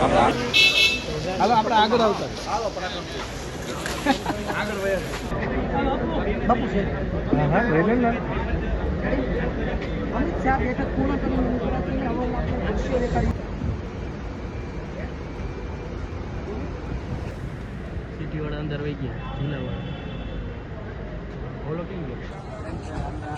હાલો, આપણે આગળ આવતા. હા હા લઈ લે અમિત શાહ બેઠક પૂર્ણ કરીને ગુજરાતની હવામાં આપણે દેખાડી સિટી વાળા અંદર વહી ગયા જૂના વાળા બોલો, કેમ ગયો?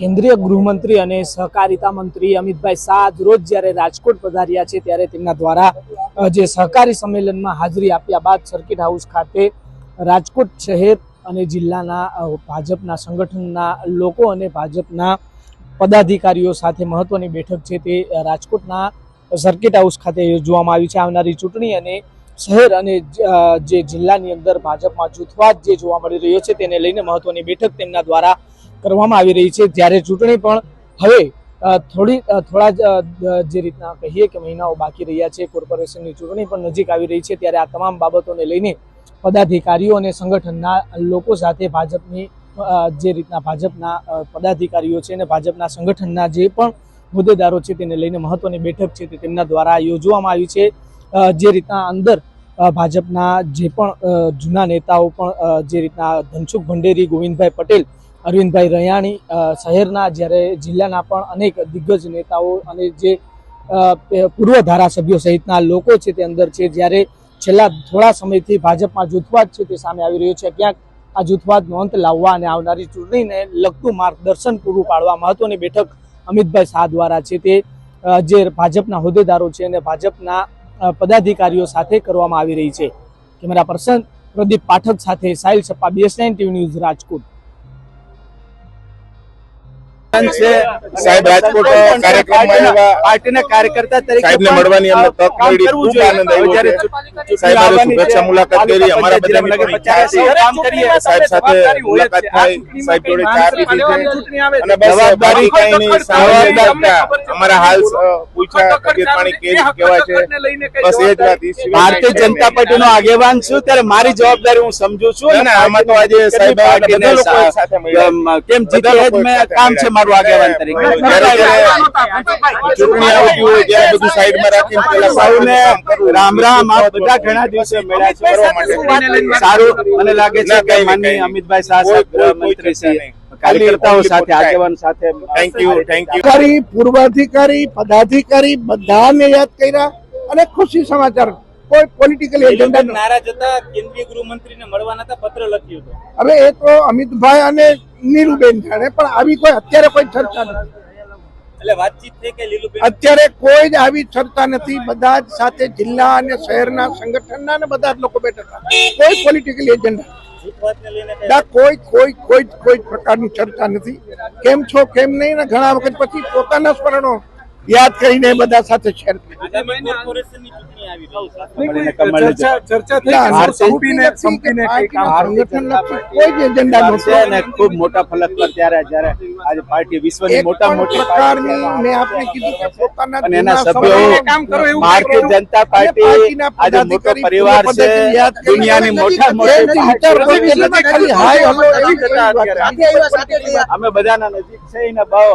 કેન્દ્રીય ગૃહમંત્રી અને સહકારિતા મંત્રી અમિતભાઈ શાહ રોજ જ્યારે રાજકોટ પધાર્યા છે ત્યારે તેમના દ્વારા જે સહકારી સંમેલનમાં હાજરી આપ્યા બાદ સર્કિટ હાઉસ ખાતે રાજકોટ શહેર અને જિલ્લાના ભાજપના સંગઠનના લોકો અને ભાજપના પદાધિકારીઓ સાથે મહત્વની બેઠક છે તે રાજકોટના સર્કિટ હાઉસ ખાતે યોજવામાં આવી છે. આવનારી ચૂંટણી અને શહેર અને જે જિલ્લાની અંદર ભાજપમાં જૂથવાદ જે જોવા મળી રહ્યો છે તેને લઈને મહત્વની બેઠક તેમના દ્વારા કરવામાં આવી રહી છે. જ્યારે ચૂંટણી પણ હવે થોડી થોડા જ રીતના કહીએ કે મહિનાઓ બાકી રહ્યા છે, કોર્પોરેશનની ચૂંટણી પણ નજીક આવી રહી છે, ત્યારે આ તમામ બાબતોને લઈને પદાધિકારીઓ અને સંગઠનના લોકો સાથે ભાજપની જે રીતના ભાજપના પદાધિકારીઓ છે અને ભાજપના સંગઠનના જે પણ હોદ્દેદારો છે, તેને લઈને મહત્વની બેઠક છે તે તેમના દ્વારા યોજવામાં આવી છે. જે રીતના અંદર ભાજપના જે પણ જૂના નેતાઓ પણ જે રીતના ધનસુખ ભંડેરી, ગોવિંદભાઈ પટેલ અરવિંદભાઈ રૈયાણી શહેરના જ્યારે જિલ્લાના પણ અનેક દિગ્ગજ નેતાઓ અને જે પૂર્વ ધારાસભ્યો સહિતના લોકો છે તે અંદર છે, જ્યારે છેલ્લા થોડા સમયથી ભાજપમાં જૂથવાદ છે તે સામે આવી રહ્યો છે, ક્યાંક આ જૂથવાદનો અંત લાવવા અને આવનારી ચૂંટણીને લગતું માર્ગદર્શન પૂરું પાડવા મહત્વની બેઠક અમિતભાઈ શાહ દ્વારા છે તે જે ભાજપના હોદ્દેદારો છે અને ભાજપના પદાધિકારીઓ સાથે કરવામાં આવી રહી છે. કેમેરા પર્સન પ્રદીપ પાઠક સાથે Sahil Sappa BS nine TV news Rajkot. સાહેબ રાજકોટ કાર્યક્રમમાં આવ્યા પાર્ટીના કાર્યકર્તા તરીકે સાહેબને મળવાની અમને તક મળી. ખૂબ આનંદ આવ્યો. છે. સાહેબ હારે શુભેચ્છા મુલાકાત કરી અમારા બધાની પણ ઈચ્છા કરીએ સાહેબ સાથે મુલાકાત થઈ. સાહેબ જોડે ચા પીધી છે. અને બસ બારી કઈ નહીં. સામાન્ય અમારા હાલ છે ભારતીય જનતા પાર્ટીનો આગેવાન છું ત્યારે મારી જવાબદારી હું સમજુ છું ના, ના, આમાં તો આજે સાહેબ પાર્ટીને બધા લોકો એક સાથે મળ્યા. અમ, કેમ કામ છે મારું આગેવાન તરીકે. જ્યારે જ્યારે ચૂંટણી આવતી હોય ત્યારે બધું સાઈડમાં રાખીને સૌને રામ રામ આ બધા ઘણા દિવસે મળ્યા છે. સારું મને લાગે છે ના, કે માનની નહીં, અમિતભાઈ શાહ મંત્રી નહીં. કાર્યકર્તાઓ સાથે આગેવાન સાથે થેન્ક યુ થેન્ક યુ અધિકારી પૂર્વાધિકારી પદાધિકારી બધાને યાદ કર્યા અને ખુશી સમાચાર. કોઈ પોલિટિકલ એજન્ડા નારાજ હતા કેન્દ્રીય ગૃહમંત્રીને મળવાના હતા પત્ર લખ્યું હતું. હવે એ તો અમિતભાઈ અને નીરુબેન જાણે પણ આવી કોઈ અત્યારે કોઈ ચર્ચા નથી. એટલે વાતચીત થઈ કે લીલુબેન? અત્યારે કોઈ જ આવી ચર્ચા નથી. બધા જ સાથે જિલ્લા અને શહેરના સંગઠનના અને બધા જ લોકો બેઠા હતા. કોઈ પોલિટિકલ એજન્ડા કઈ કોઈ કોઈ કોઈ પ્રકારની ચર્ચા નથી. કેમ છો, કેમ નહીં ઘણા વખત પછી પોતાના સ્મરણો યાદ કરીને બધા સાથે શેર કર્યા આગામી કોર્પોરેશનની ચૂંટણી આવી કોઈ જ એજન્ડા નહોતો અને ખૂબ મોટા ફલક પર ત્યારે જ્યારે આજે પાર્ટી વિશ્વની મોટા મોટી પ્રકારની પાર્ટી મેં આપને કીધું કે પોતાના અને એના સભ્યો સમયે કામ કરો એવું ભારતીય જનતા પાર્ટી આજે મોટો પરિવાર છે. દુનિયાની મોટા મોટી. અમે બધાના નજીક છે બહુ